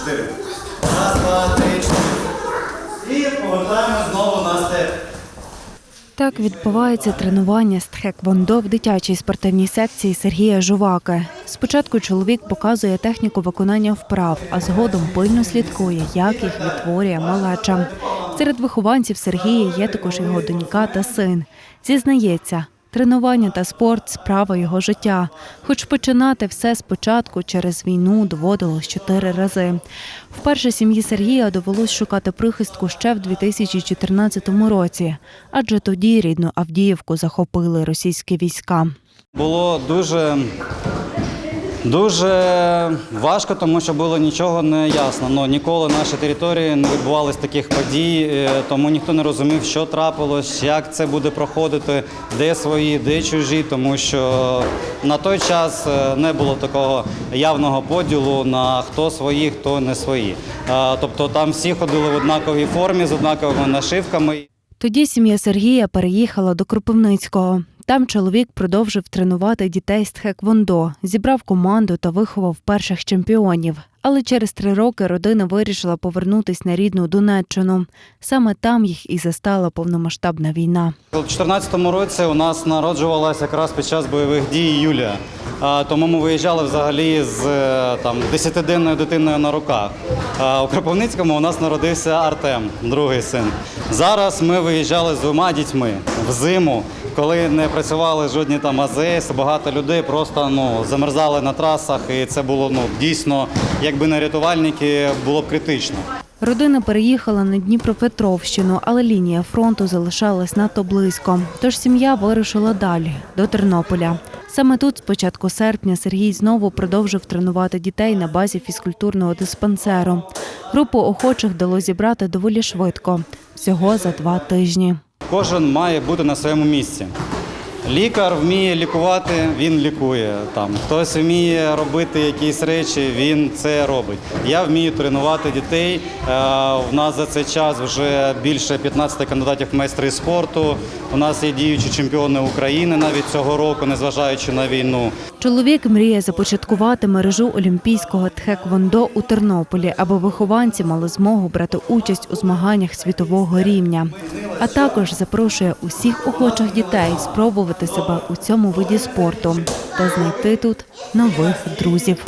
чотири. Раз, два, три, чотири. І повертаємо знову на степ. Так відбувається тренування з тхеквондо в дитячій спортивній секції Сергія Жуваки. Спочатку чоловік показує техніку виконання вправ, а згодом пильно слідкує, як їх відтворює малеча. Серед вихованців Сергія є також його донька та син. Зізнається, тренування та спорт справа його життя. Хоч починати все спочатку через війну доводилось чотири рази. Вперше сім'ї Сергія довелось шукати прихистку ще в 2014 році, адже тоді рідну Авдіївку захопили російські війська. Було дуже, дуже важко, тому що було нічого не ясно. Ну, ніколи на нашій території не відбувалось таких подій, е, тому ніхто не розумів, що трапилось, як це буде проходити, де свої, де чужі, тому що на той час е, не було такого явного поділу на хто свої, хто не свої. Тобто там всі ходили в однаковій формі з однаковими нашивками. Тоді сім'я Сергія переїхала до Кропивницького. Там чоловік продовжив тренувати дітей з тхеквондо, зібрав команду та виховав перших чемпіонів. Але через три роки родина вирішила повернутись на рідну Донеччину. Саме там їх і застала повномасштабна війна. У 2014 році у нас народжувалася якраз під час бойових дій Юлія. Тому ми виїжджали взагалі з е, там 10-денною дитиною на руках. У Кропивницькому у нас народився Артем, другий син. Зараз ми виїжджали з двома дітьми в зиму, коли не працювали жодні там АЗС, багато людей просто ну замерзали на трасах, і це було ну дійсно, якби не рятувальники, було б критично. Родина переїхала на Дніпропетровщину, але лінія фронту залишалась надто близько. Тож сім'я вирушила далі до Тернополя. Саме тут, з початку серпня, Сергій знову продовжив тренувати дітей на базі фізкультурного диспансеру. Групу охочих вдалося зібрати доволі швидко всього за два тижні. Кожен має бути на своєму місці. Лікар вміє лікувати, він лікує. Там хтось вміє робити якісь речі, він це робить. Я вмію тренувати дітей. Е, У нас за цей час вже більше 15 кандидатів в майстри спорту. У нас є діючі чемпіони України навіть цього року, незважаючи на війну. Чоловік мріє започаткувати мережу олімпійського тхеквондо у Тернополі, аби вихованці мали змогу брати участь у змаганнях світового рівня. А також запрошує усіх охочих дітей спробувати себе у цьому виді спорту та знайти тут нових друзів.